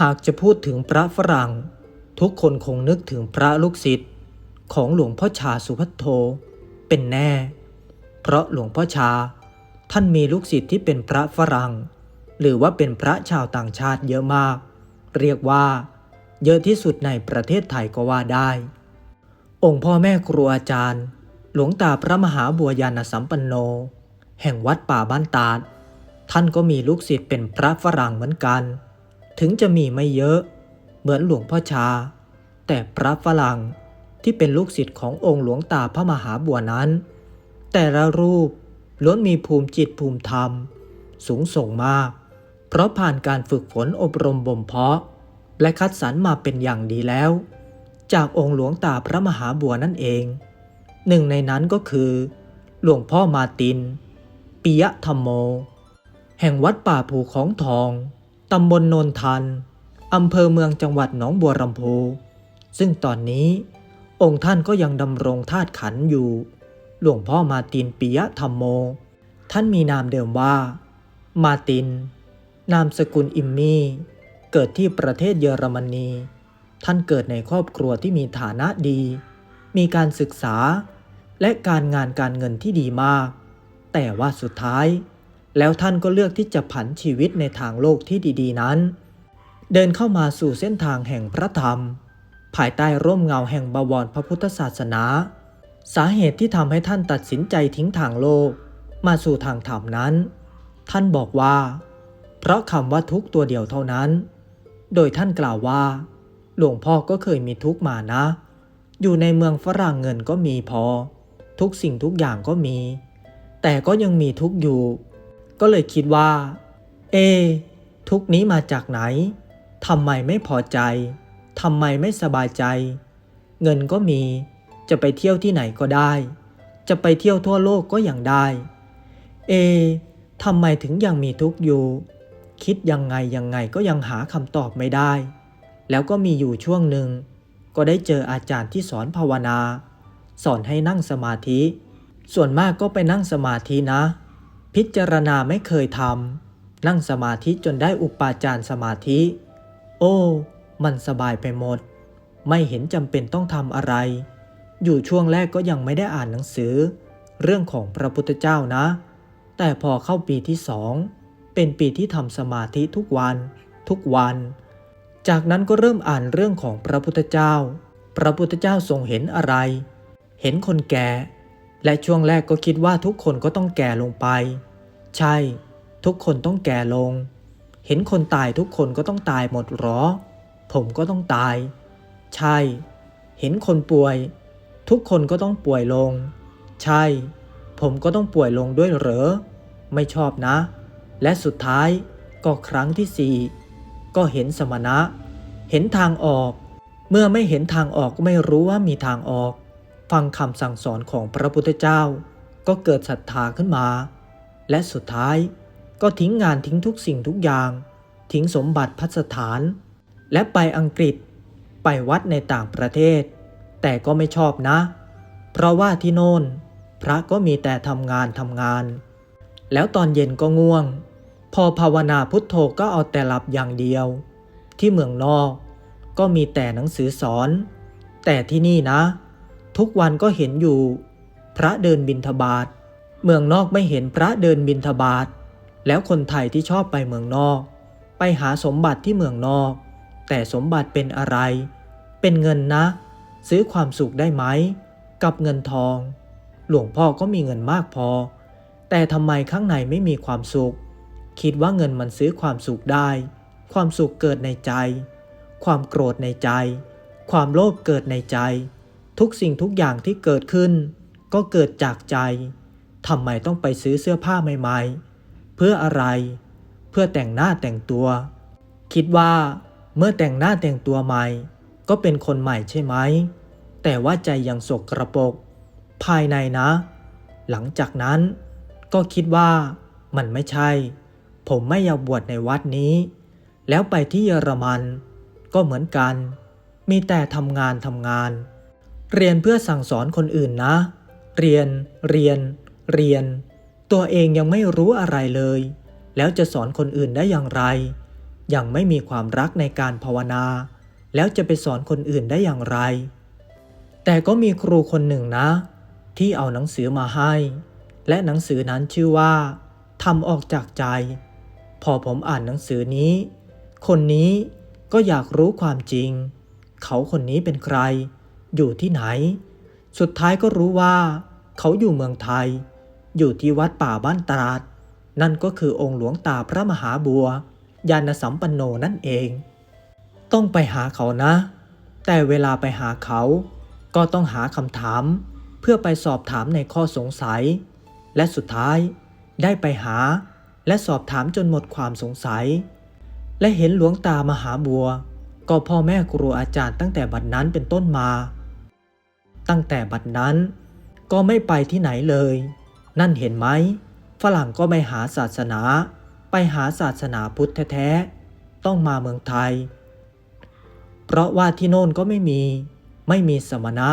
หากจะพูดถึงพระฝรั่ง ทุกคนคงนึกถึงพระลูกศิษย์ของหลวงพ่อชาสุพัทโทเป็นแน่ เพราะหลวงพ่อชา ท่านมีลูกศิษย์ที่เป็นพระฝรั่ง หรือว่าเป็นพระชาวต่างชาติเยอะมาก เรียกว่า เยอะที่สุดในประเทศไทยก็ว่าได้ องค์พ่อแม่ครูอาจารย์ หลวงตาพระมหาบัวยานสัมปันโน แห่งวัดป่าบ้านตาดท่านก็มีลูกศิษย์เป็นพระฝรั่งเหมือนกัน ถึงจะมีไม่เยอะ เหมือนหลวงพ่อชา แต่พระฝรั่งที่เป็นลูกศิษย์ขององค์หลวงตาพระมหาบัวนั้น แต่ละรูปล้วนมีภูมิจิตภูมิธรรม สูงส่งมาก เพราะผ่านการฝึกฝนอบรมบ่มเพาะ และคัดสรรมาเป็นอย่างดีแล้ว จากองค์หลวงตาพระมหาบัวนั่นเอง หนึ่งในนั้นก็คือ หลวงพ่อมาตินปิยะธรรมโม แห่งวัดป่าภูของทอง ตำบลโนนทัน อำเภอเมืองจังหวัดหนองบัวลำพูซึ่งตอนนี้องค์ท่านก็ยังดำรงธาตุขันอยู่ หลวงพ่อมาตินปิยะธรรมโม ท่านมีนามเดิมว่า มาติน นามสกุลอิมมี่ เกิดที่ประเทศเยอรมนี ท่านเกิดในครอบครัวที่มีฐานะดี มีการศึกษาและการงานการเงินที่ดีมาก แต่ว่าสุดท้าย แล้วท่านก็เลือกที่จะผันชีวิตในทางโลกที่ดีๆนั้น เดินเข้ามาสู่เส้นทางแห่งพระธรรม ภายใต้ร่มเงาแห่งบวรพระพุทธศาสนา สาเหตุที่ทำให้ท่านตัดสินใจทิ้งทางโลก มาสู่ทางธรรมนั้น ท่านบอกว่า เพราะคำว่าทุกตัวเดียวเท่านั้น โดยท่านกล่าวว่า หลวงพ่อก็เคยมีทุกมานะ อยู่ในเมืองฝรั่งเงินก็มีพอ ทุกสิ่งทุกอย่างก็มี แต่ก็ยังมีทุกอยู่ ก็เลยคิดว่า เอ ทุกนี้มาจากไหนทำไมไม่พอใจทำไมไม่สบายใจ เงินก็มี จะไปเที่ยวที่ไหนก็ได้ จะไปเที่ยวทั่วโลกก็ยังได้ เอทำไมถึงยังมีทุกข์อยู่ คิดยังไงยังไงก็ยังหาคำตอบไม่ได้ แล้วก็มีอยู่ช่วงหนึ่ง ก็ได้เจออาจารย์ที่สอนภาวนา สอนให้นั่งสมาธิ ส่วนมากก็ไปนั่งสมาธินะ พิจารณาไม่เคยทำนั่งสมาธิจนได้อุปาจารสมาธิ โอ้ มันสบายไปหมด ไม่เห็นจำเป็นต้องทำอะไร อยู่ช่วงแรกก็ยังไม่ได้อ่านหนังสือ เรื่องของพระพุทธเจ้านะ แต่พอเข้าปีที่สองเป็นปีที่ทำสมาธิทุกวัน ทุกวัน จากนั้นก็เริ่มอ่านเรื่องของพระพุทธเจ้า พระพุทธเจ้าทรงเห็นอะไร เห็นคนแก่ และช่วงแรกก็คิดว่าทุกคนก็ต้องแก่ลงไป ใช่ ทุกคนต้องแก่ลง เห็นคนตายทุกคนก็ต้องตายหมดหรอ ผมก็ต้องตาย ใช่ เห็นคนป่วย ทุกคนก็ต้องป่วยลง ใช่ ผมก็ต้องป่วยลงด้วยเหรอ ไม่ชอบนะ และสุดท้ายก็ครั้งที่สี่ก็เห็นสมณะ เห็นทางออก เมื่อไม่เห็นทางออกก็ไม่รู้ว่ามีทางออก ฟังคำสั่งสอนของพระพุทธเจ้า ก็เกิดศรัทธาขึ้นมา และสุดท้ายก็ทิ้งงานทิ้งทุกสิ่งทุกอย่าง ทิ้งสมบัติพัสถาน และไปอังกฤษ ไปวัดในต่างประเทศ แต่ก็ไม่ชอบนะ เพราะว่าที่โน่น พระก็มีแต่ทำงานทำงาน แล้วตอนเย็นก็ง่วง พอภาวนาพุทโธก็เอาแต่หลับอย่างเดียว ที่เมืองนอกก็มีแต่หนังสือสอน แต่ที่นี่นะ ทุกวันก็เห็นอยู่ พระเดินบินทบาท เมืองนอกไม่เห็นพระเดินบินทบาท แล้วคนไทยที่ชอบไปเมืองนอก ไปหาสมบัติที่เมืองนอก แต่สมบัติเป็นอะไร เป็นเงินนะ ซื้อความสุขได้ไหม กับเงินทอง หลวงพ่อก็มีเงินมากพอ แต่ทำไมข้างในไม่มีความสุข คิดว่าเงินมันซื้อความสุขได้ ความสุขเกิดในใจ ความโกรธในใจ ความโลภเกิดในใจ ทุกสิ่งทุกอย่างที่เกิดขึ้น ก็เกิดจากใจทำไมต้องไปซื้อเสื้อผ้าใหม่ๆ เพื่ออะไร เพื่อแต่งหน้าแต่งตัว คิดว่า เมื่อแต่งหน้าแต่งตัวใหม่ ก็เป็นคนใหม่ใช่ไหม แต่ว่าใจยังสกกระปก ภายในนะ หลังจากนั้น ก็คิดว่า มันไม่ใช่ ผมไม่อยากบวชในวัดนี้ แล้วไปที่เยอรมัน ก็เหมือนกัน มีแต่ทำงานทำงาน เรียนเพื่อสั่งสอนคนอื่นนะ เรียน เรียน เรียน ตัวเองยังไม่รู้อะไรเลย แล้วจะสอนคนอื่นได้อย่างไร ยังไม่มีความรักในการภาวนา แล้วจะไปสอนคนอื่นได้อย่างไร แต่ก็มีครูคนหนึ่งนะ ที่เอาหนังสือมาให้ และหนังสือนั้นชื่อว่าทำออกจากใจ พอผมอ่านหนังสือนี้ คนนี้ก็อยากรู้ความจริง เขาคนนี้เป็นใคร อยู่ที่ไหน สุดท้ายก็รู้ว่า เขาอยู่เมืองไทย อยู่ที่วัดป่าบ้านตราด นั่นก็คือองค์หลวงตาพระมหาบัว ยานสัมปันโนนั่นเอง ต้องไปหาเขานะ แต่เวลาไปหาเขา ก็ต้องหาคำถาม เพื่อไปสอบถามในข้อสงสัย และสุดท้ายได้ไปหาและสอบถามจนหมดความสงสัย และเห็นหลวงตามหาบัว ก็พ่อแม่ครูอาจารย์ตั้งแต่บัดนั้นเป็นต้นมา ตั้งแต่บัดนั้น ก็ไม่ไปที่ไหนเลย นั่นเห็นไหม ฝรั่งก็ไม่หาศาสนา ไปหาศาสนาพุทธแท้ๆ ต้องมาเมืองไทย เพราะว่าที่โน่นก็ไม่มี ไม่มีสมณะ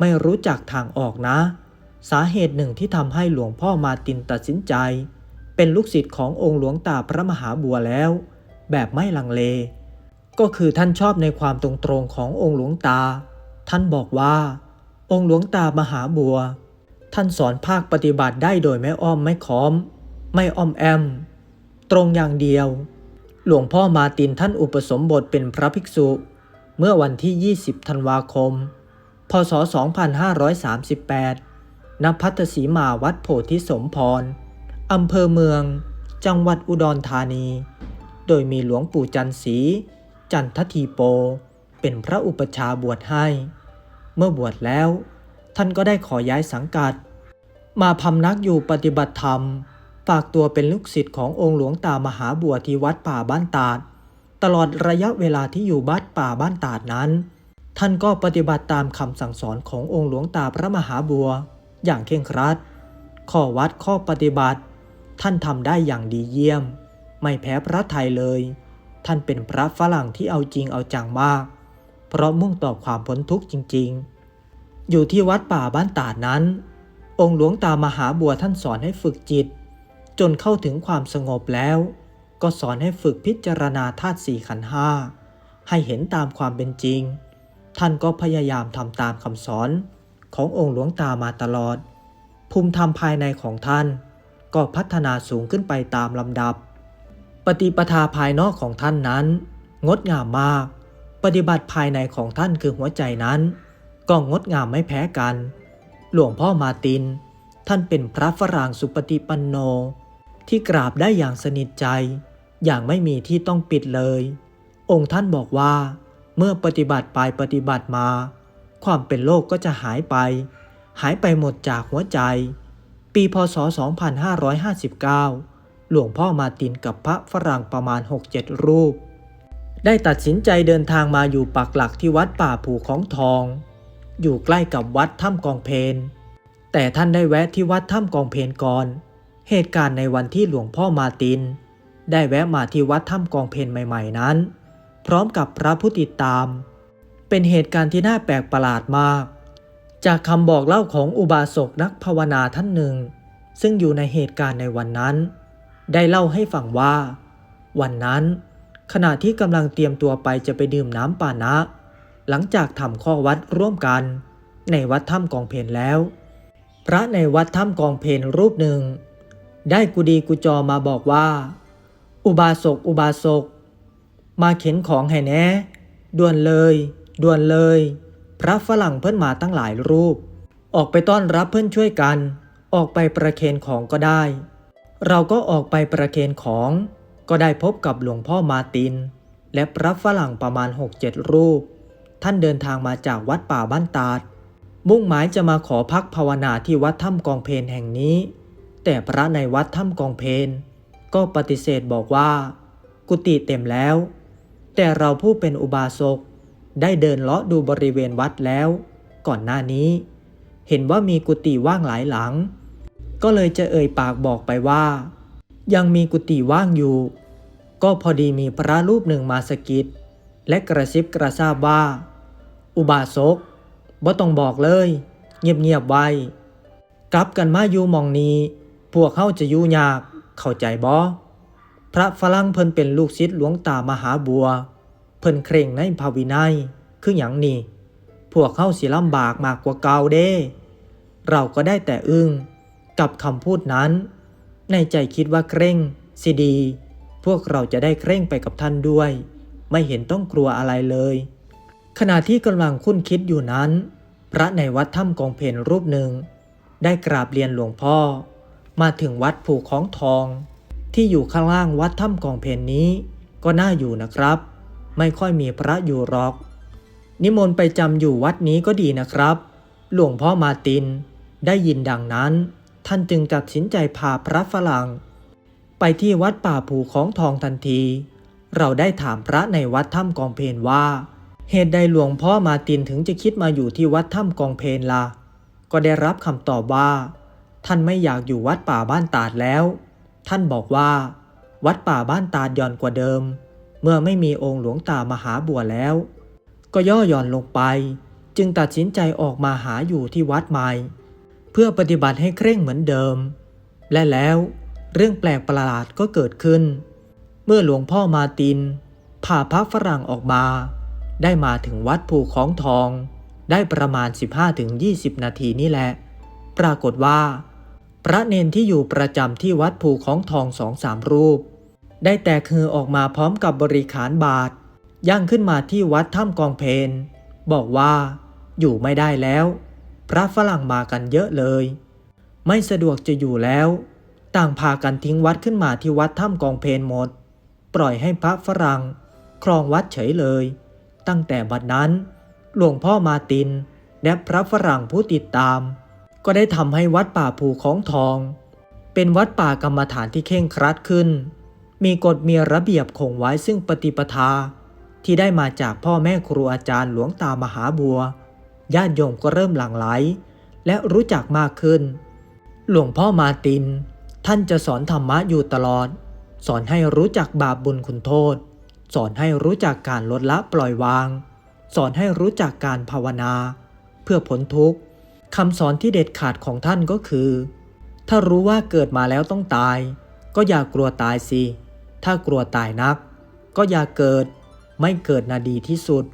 ไม่รู้จักทางออกนะ สาเหตุหนึ่งที่ทำให้หลวงพ่อมาตินตัดสินใจ เป็นลูกศิษย์ขององค์หลวงตาพระมหาบัวแล้ว แบบไม่ลังเล ก็คือท่านชอบในความตรงๆขององค์หลวงตา ท่านบอกว่า องค์หลวงตามหาบัว ท่านสอนภาคปฏิบัติได้โดยไม่อ้อมไม่ค้อม ไม่อ้อมแอม ตรงอย่างเดียว หลวงพ่อมาตินท่านอุปสมบทเป็นพระภิกษุ เมื่อวันที่ 20 ธันวาคม พศ 2538 ณ พัทสีมาวัดโพธิสมพร อำเภอเมือง จังหวัดอุดรธานี โดยมีหลวงปู่จันสี จันททีโป เป็นพระอุปชาบวชให้ เมื่อบวชแล้ว ท่านก็ได้ขอย้ายสังกัด มาพำนักอยู่ปฏิบัติธรรม ฝากตัวเป็นลูกศิษย์ขององค์หลวงตามหาบัวที่วัดป่าบ้านตาด ตลอดระยะเวลาที่อยู่บ้านป่าบ้านตาดนั้น ท่านก็ปฏิบัติตามคำสั่งสอนขององค์หลวงตาพระมหาบัว อย่างเคร่งครัด ข้อวัดข้อปฏิบัติ ท่านทำได้อย่างดีเยี่ยม ไม่แพ้พระไทยเลย ท่านเป็นพระฝรั่งที่เอาจริงเอาจังมาก เพราะมุ่งต่อความพ้นทุกข์จริง ๆ อยู่ที่วัดป่าบ้านตาดนั้น องค์หลวงตามหาบัวท่านสอนให้ฝึกจิต จนเข้าถึงความสงบแล้ว ก็สอนให้ฝึกพิจารณาธาตุสี่ขันธ์ห้าให้เห็นตามความเป็นจริง ท่านก็พยายามทำตามคำสอนขององค์หลวงตามาตลอด ภูมิธรรมภายในของท่าน ก็พัฒนาสูงขึ้นไปตามลำดับ ปฏิปทาภายนอกของท่านนั้น งดงามมาก ปฏิบัติภายในของท่านคือหัวใจนั้นก็งดงามไม่แพ้กัน หลวงพ่อมาติน ท่านเป็นพระฝรั่งสุปฏิปันโน ที่กราบได้อย่างสนิทใจ อย่างไม่มีที่ต้องปิดเลย องค์ท่านบอกว่า เมื่อปฏิบัติไปปฏิบัติมา ความเป็นโลกก็จะหายไป หายไปหมดจากหัวใจ ปีพศ 2559 หลวงพ่อมาตินกับพระฝรั่งประมาณ 6-7 รูป ได้ตัดสินใจเดินทางมาอยู่ปักหลักที่วัดป่าผูของทอง อยู่ใกล้กับวัดถ้ำกองเพนแต่ท่านได้แวะที่วัดถ้ำกองเพนก่อน เหตุการณ์ในวันที่หลวงพ่อมาติน ได้แวะมาที่วัดถ้ำกองเพนใหม่ ๆ นั้น พร้อมกับพระผู้ติดตาม เป็นเหตุการณ์ที่น่าแปลกประหลาดมาก จากคำบอกเล่าของอุบาสกนักภาวนาท่านหนึ่ง ซึ่งอยู่ในเหตุการณ์ในวันนั้น ได้เล่าให้ฟังว่า วันนั้น ขณะที่กำลังเตรียมตัวไปจะไปดื่มน้ำปานะ หลังจากทำข้อวัดร่วมกัน ในวัดถ้ำกองเพนแล้ว พระในวัดถ้ำกองเพนรูปหนึ่ง ได้กุดีกุจอมาบอกว่า อุบาสกอุบาสก มาเข็นของให้แน่ด่วนเลยด่วนเลย พระฝรั่งเพิ่นมาตั้งหลายรูป ออกไปต้อนรับเพื่อนช่วยกัน ออกไปประเคนของก็ได้ เราก็ออกไปประเคนของ ก็ได้พบกับหลวงพ่อมาติน และพระฝรั่งประมาณ 6-7 รูป ท่านเดินทางมาจากวัดป่าบ้านตาด มุ่งหมายจะมาขอพักภาวนาที่วัดถ้ำกองเพนแห่งนี้ แต่พระในวัดถ้ำกองเพนก็ปฏิเสธบอกว่า กุฏิเต็มแล้ว แต่เราผู้เป็นอุบาสกได้เดินเลาะดูบริเวณวัดแล้ว ก่อนหน้านี้ เห็นว่ามีกุฏิว่างหลายหลัง ก็เลยจะเอ่ยปากบอกไปว่า ยังมีกุฏิว่างอยู่ ก็พอดีมีพระรูปหนึ่งมาสกิดและกระซิบกระซาบว่า อุบาสกบ่ต้องบอกเลย เงียบๆไว้กลับกันมาอยู่มองนี้ พวกเขาจะอยู่ยาก เข้าใจบ่พระฝรั่งเพิ่นเป็นลูกศิษย์หลวงตามหาบัว เพิ่นเคร่งในภาวินัย คืออย่างนี้พวกเข้าสิลำบากมากกว่าเก่าเด้ เราก็ได้แต่อึ้งกับคำพูดนั้น ในใจคิดว่าเคร่งสิดี พวกเราจะได้เคร่งไปกับท่านด้วย ไม่เห็นต้องกลัวอะไรเลย ขณะที่กำลังคุ้นคิดอยู่นั้น พระในวัดถ้ำกองเพนรูปหนึ่ง ได้กราบเรียนหลวงพ่อ มาถึงวัดผูกของทอง ที่อยู่ข้างล่างวัดถ้ำกองเพนนี้ ก็น่าอยู่นะครับ ไม่ค่อยมีพระอยู่หรอก นิมนต์ไปจำอยู่วัดนี้ก็ดีนะครับ หลวงพ่อมาตินได้ยินดังนั้น ท่านจึงตัดสินใจพาพระฝรั่ง ไปที่วัดป่าภูของทองทันที เราได้ถามพระในวัดถ้ำกองเพนว่า เหตุใดหลวงพ่อมาตินถึงจะคิดมาอยู่ที่วัดถ้ำกองเพนล่ะ ก็ได้รับคำตอบว่า ท่านไม่อยากอยู่วัดป่าบ้านตาดแล้ว ท่านบอกว่า วัดป่าบ้านตาดย่อนกว่าเดิม เมื่อไม่มีองค์หลวงตามหาบัวแล้ว ก็ย่อหย่อนลงไป จึงตัดสินใจออกมาหาอยู่ที่วัดใหม่ เพื่อปฏิบัติให้เคร่งเหมือนเดิม และแล้วเรื่องแปลกประหลาดก็เกิดขึ้น เมื่อหลวงพ่อมาตินพาพระฝรั่งออกมา ได้มาถึงวัดภูของทอง ได้ประมาณ 15-20 นาทีนี่แหละ ปรากฏว่า พระเนนที่อยู่ประจำที่วัดภูของทองสองสามรูป ได้แตกคือออกมาพร้อมกับบริขารบาทย่างขึ้นมาที่วัดถ้ำกองเพนบอกว่าอยู่ไม่ได้แล้ว พระฝรั่งมากันเยอะเลย ไม่สะดวกจะอยู่แล้ว ต่างพากันทิ้งวัดขึ้นมาที่วัดถ้ำกองเพนหมด ปล่อยให้พระฝรั่งครองวัดเฉยเลย ตั้งแต่บัดนั้น หลวงพ่อมาติน และพระฝรั่งผู้ติดตาม ก็ได้ทำให้วัดป่าภูของทอง เป็นวัดป่ากรรมฐานที่เข่งครัดขึ้น มีกฎมีระเบียบคงไว้ซึ่งปฏิปทาที่ได้มาจากพ่อแม่ครูอาจารย์หลวงตามหาบัว ญาติโยมก็เริ่มหลั่งไหล และรู้จักมากขึ้น หลวงพ่อมาติน ท่านจะสอนธรรมะอยู่ตลอด สอนให้รู้จักบาปบุญคุณโทษ สอนให้รู้จักการลดละปล่อยวาง สอนให้รู้จักการภาวนา เพื่อพ้นทุกข์คำสอนที่เด็ดขาดของท่านก็คือ ถ้ารู้ว่าเกิดมาแล้วต้องตาย ก็อย่ากลัวตายสิ ถ้ากลัวตายนัก ก็อย่าเกิด ไม่เกิดนาดีที่สุด